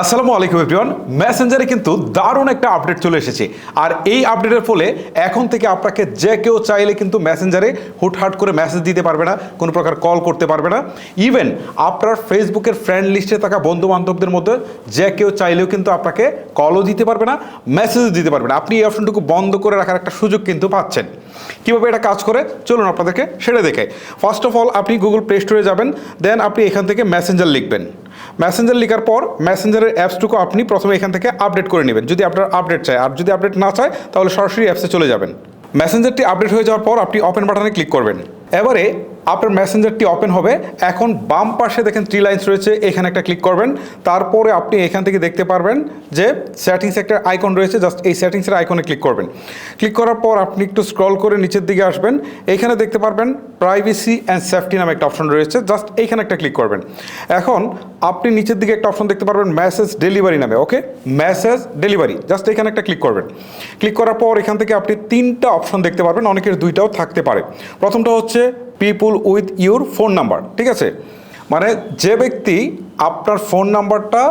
আসসালামু আলাইকুম এভরিওয়ান মেসেঞ্জারে কিন্তু দারুণ একটা আপডেট চলে এসেছে। আর এই আপডেটের ফলে এখন থেকে আপনাকে যে কেউ চাইলে কিন্তু মেসেঞ্জারে হুটহাট করে মেসেজ দিতে পারবে না, কোনো প্রকার কল করতে পারবে না। ইভেন আপনার ফেসবুকের ফ্রেন্ড লিস্টে থাকা বন্ধু বান্ধবদের মধ্যে যে কেউ চাইলেও কিন্তু আপনাকে কলও দিতে পারবে না মেসেজও দিতে পারবে না। আপনি এই অপশনটুকু বন্ধ করে রাখার একটা সুযোগ কিন্তু পাচ্ছেন। কীভাবে এটা কাজ করে? চলুন আপনাদেরকে সেটা দেখে ফার্স্ট অফ অল আপনি গুগল প্লে স্টোরে যাবেন দেন আপনি এখান থেকে মেসেঞ্জার লিখবেন। মেসেঞ্জার লেখার পর মেসেঞ্জারের অ্যাপসটুকু আপনি প্রথমে এখান থেকে আপডেট করে নেবেন। যদি আপনার আপডেট চায়, আর যদি আপডেট না চায়, তাহলে সরাসরি অ্যাপসে চলে যাবেন। মেসেঞ্জারটি আপডেট হয়ে যাওয়ার পর আপনি ওপেন বাটনে ক্লিক করবেন। এবারে আপনার মেসেঞ্জারটি ওপেন হবে, এখন বাম পাশে দেখেন থ্রি লাইন্স রয়েছে, এখানে একটা ক্লিক করবেন। তারপরে আপনি এখান থেকে দেখতে পারবেন যে সেটিংস একটা আইকন রয়েছে জাস্ট এই সেটিংসের আইকনে ক্লিক করবেন। ক্লিক করার পর আপনি একটু স্ক্রল করে নিচের দিকে আসবেন। এখানে দেখতে পারবেন প্রাইভেসি অ্যান্ড সেফটি নামে একটা অপশন রয়েছে জাস্ট এইখানে একটা ক্লিক করবেন। এখন আপনি নিচের দিকে একটা অপশন দেখতে পারবেন মেসেজ ডেলিভারি নামে ওকে মেসেজ ডেলিভারি জাস্ট এখানে একটা ক্লিক করবেন। ক্লিক করার পর এখান থেকে আপনি তিনটা অপশন দেখতে পারবেন, অনেকের দুইটাও থাকতে পারে। প্রথমটা হচ্ছে people with your phone number ঠিক আছে? মানে যে ব্যক্তি আপনার ফোন নাম্বারটা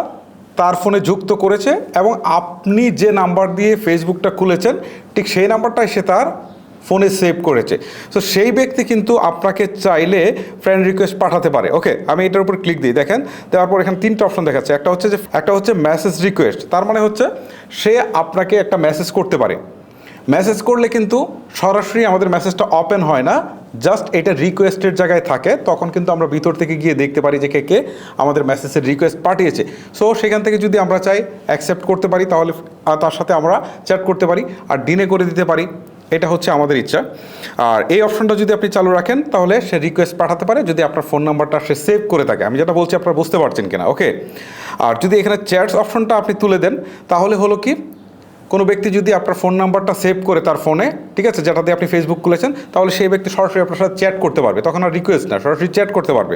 তার ফোনে যুক্ত করেছে এবং আপনি যে নাম্বার দিয়ে ফেসবুকটা খুলেছেন, ঠিক সেই নাম্বারটাই সে তার ফোনে সেভ করেছে। তো সেই ব্যক্তি কিন্তু আপনাকে চাইলে ফ্রেন্ড রিকোয়েস্ট পাঠাতে পারে। ওকে আমি এটার উপর ক্লিক দিই, দেখেন। দেওয়ার পর এখানে তিনটা অপশন দেখাচ্ছে। একটা হচ্ছে যে, একটা হচ্ছে মেসেজ রিকোয়েস্ট তার মানে হচ্ছে সে আপনাকে একটা মেসেজ করতে পারে। মেসেজ করলে কিন্তু সরাসরি আমাদের মেসেজটা ওপেন হয় না। জাস্ট এটা রিকোয়েস্টের জায়গায় থাকে, তখন কিন্তু আমরা ভিতর থেকে গিয়ে দেখতে পারি যে কে কে আমাদের মেসেজের রিকোয়েস্ট পাঠিয়েছে। সো সেখান থেকে যদি আমরা চাই অ্যাকসেপ্ট করতে পারি, তাহলে তার সাথে আমরা চ্যাট করতে পারি আর ডিনে করে দিতে পারি। এটা হচ্ছে আমাদের ইচ্ছা। আর এই অপশনটা যদি আপনি চালু রাখেন, তাহলে সে রিকোয়েস্ট পাঠাতে পারে যদি আপনার ফোন নাম্বারটা সে সেভ করে থাকে। আমি যেটা বলছি, আপনারা বুঝতে পারছেন কিনা ওকে আর যদি এখানে চ্যাটস অপশনটা আপনি তুলে দেন, তাহলে হলো কি কোনো ব্যক্তি যদি আপনার ফোন নাম্বারটা সেভ করে তার ফোনে ঠিক আছে যেটা দিয়ে আপনি ফেসবুক খুলেছেন, তাহলে সেই ব্যক্তি সরাসরি আপনার সাথে চ্যাট করতে পারবে। তখন আর রিকোয়েস্ট না, সরাসরি চ্যাট করতে পারবে।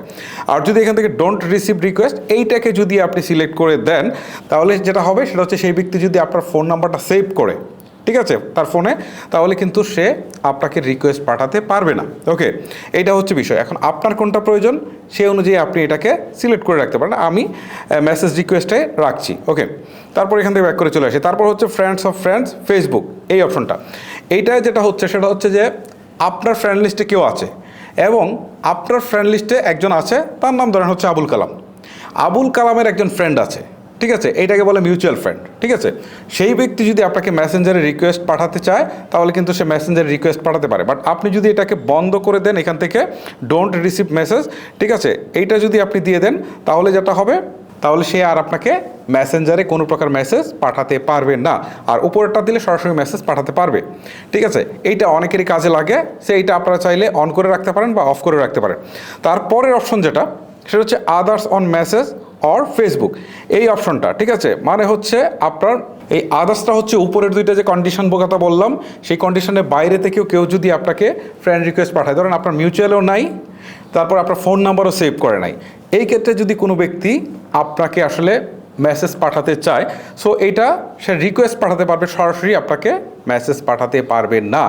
আর যদি এখান থেকে ডোন্ট রিসিভ রিকোয়েস্ট এইটাকে যদি আপনি সিলেক্ট করে দেন, তাহলে যেটা হবে, সেটা হচ্ছে সেই ব্যক্তি যদি আপনার ফোন নাম্বারটা সেভ করে ঠিক আছে? তার ফোনে। তাহলে কিন্তু সে আপনাকে রিকোয়েস্ট পাঠাতে পারবে না। ওকে এইটা হচ্ছে বিষয়। এখন আপনার কোনটা প্রয়োজন? সেই অনুযায়ী আপনি এটাকে সিলেক্ট করে রাখতে পারেন। আমি মেসেজ রিকোয়েস্টে রাখছি। ওকে তারপর এখান থেকে ব্যাক করে চলে আসি। তারপর হচ্ছে ফ্রেন্ডস অফ ফ্রেন্ডস ফেসবুক এই অপশনটা এইটায় যেটা হচ্ছে, সেটা হচ্ছে যে আপনার ফ্রেন্ড লিস্টে কেউ আছে এবং আপনার ফ্রেন্ড লিস্টে একজন আছে, তার নাম ধরেন হচ্ছে আবুল কালাম। আবুল কালামের একজন ফ্রেন্ড আছে। ঠিক আছে? এইটাকে বলে মিউচুয়াল ফ্রেন্ড ঠিক আছে? সেই ব্যক্তি যদি আপনাকে মেসেঞ্জারে রিকোয়েস্ট পাঠাতে চায়, তাহলে কিন্তু সে মেসেঞ্জারে রিকোয়েস্ট পাঠাতে পারে। বাট আপনি যদি এটাকে বন্ধ করে দেন এখান থেকে ডোন্ট রিসিভ মেসেজ ঠিক আছে? এইটা যদি আপনি দিয়ে দেন, তাহলে যেটা হবে? তাহলে সে আর আপনাকে মেসেঞ্জারে কোনো প্রকার মেসেজ পাঠাতে পারবে না। আর উপরেরটা দিলে সরাসরি মেসেজ পাঠাতে পারবে। ঠিক আছে? এইটা অনেকেরই কাজে লাগে। সে এইটা আপনারা চাইলে অন করে রাখতে পারেন বা অফ করে রাখতে পারেন। তারপরের অপশন যেটা, সেটা হচ্ছে others on message or Facebook এই অপশনটা ঠিক আছে? মানে হচ্ছে আপনার এই আদার্সটা হচ্ছে উপরের দুইটা যে কন্ডিশন কথা বললাম, সেই কন্ডিশনের বাইরে থেকেও কেউ যদি আপনাকে ফ্রেন্ড রিকোয়েস্ট পাঠায়, ধরেন আপনার মিউচুয়ালও নাই, তারপর আপনার ফোন নাম্বারও সেভ করে নাই, এই ক্ষেত্রে যদি কোনো ব্যক্তি আপনাকে আসলে মেসেজ পাঠাতে চায়। সো এটা সে রিকোয়েস্ট পাঠাতে পারবে, সরাসরি আপনাকে মেসেজ পাঠাতে পারবে না।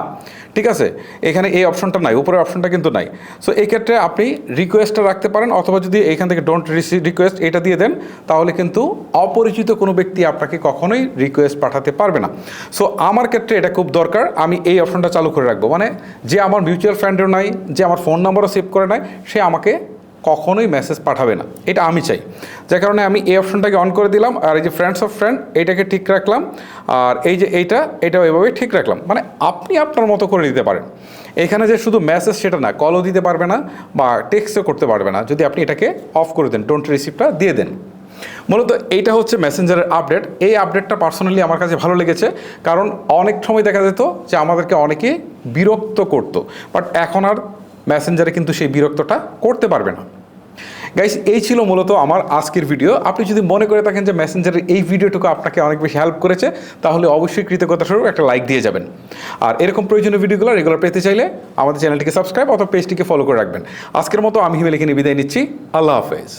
ঠিক আছে? এখানে এই অপশনটা নাই, উপরের অপশনটা কিন্তু নাই। সো এই ক্ষেত্রে আপনি রিকোয়েস্টটা রাখতে পারেন, অথবা যদি এখান থেকে ডোন্ট রিসিভ রিকোয়েস্ট এটা দিয়ে দেন, তাহলে কিন্তু অপরিচিত কোনো ব্যক্তি আপনাকে কখনোই রিকোয়েস্ট পাঠাতে পারবে না। সো আমার ক্ষেত্রে এটা খুব দরকার, আমি এই অপশনটা চালু করে রাখব। মানে যে আমার মিউচুয়াল ফ্রেন্ডেরও নাই, যে আমার ফোন নাম্বারও সেভ করে নাই, সে আমাকে কখনোই মেসেজ পাঠাবে না। এটা আমি চাই। যার কারণে আমি এই অপশনটাকে অন করে দিলাম, আর এই যে ফ্রেন্ডস অফ ফ্রেন্ড এইটাকে ঠিক রাখলাম, আর এই যে এইটা, এটাও এভাবে ঠিক রাখলাম। মানে আপনি আপনার মতো করে দিতে পারেন। এখানে যে শুধু মেসেজ সেটা না কলও দিতে পারবে না, বা টেক্সটও করতে পারবে না। যদি আপনি এটাকে অফ করে দেন ডোন্ট রিসিভটা দিয়ে দেন। মূলত এইটা হচ্ছে মেসেঞ্জারের আপডেট এই আপডেটটা পার্সোনালি আমার কাছে ভালো লেগেছে, কারণ অনেক সময় দেখা যেত যে আমাদেরকে অনেকে বিরক্ত করতো। বাট এখন আর মেসেঞ্জারে কিন্তু সেই বিরক্তটা করতে পারবে না। গাইস এই ছিল মূলত আমার আজকের ভিডিও আপনি যদি মনে করে থাকেন যে মেসেঞ্জারের এই ভিডিওটুকু আপনাকে অনেক বেশি হেল্প করেছে, তাহলে অবশ্যই কৃতজ্ঞতা স্বরূপ একটা লাইক দিয়ে যাবেন। আর এরকম প্রয়োজনীয় ভিডিওগুলো রেগুলার পেতে চাইলে আমাদের চ্যানেলটিকে সাবস্ক্রাইব অথবা পেজটিকে ফলো করে রাখবেন। আজকের মতো আমি হিমেলিকে বিদায় নিচ্ছি। আল্লাহ হাফেজ।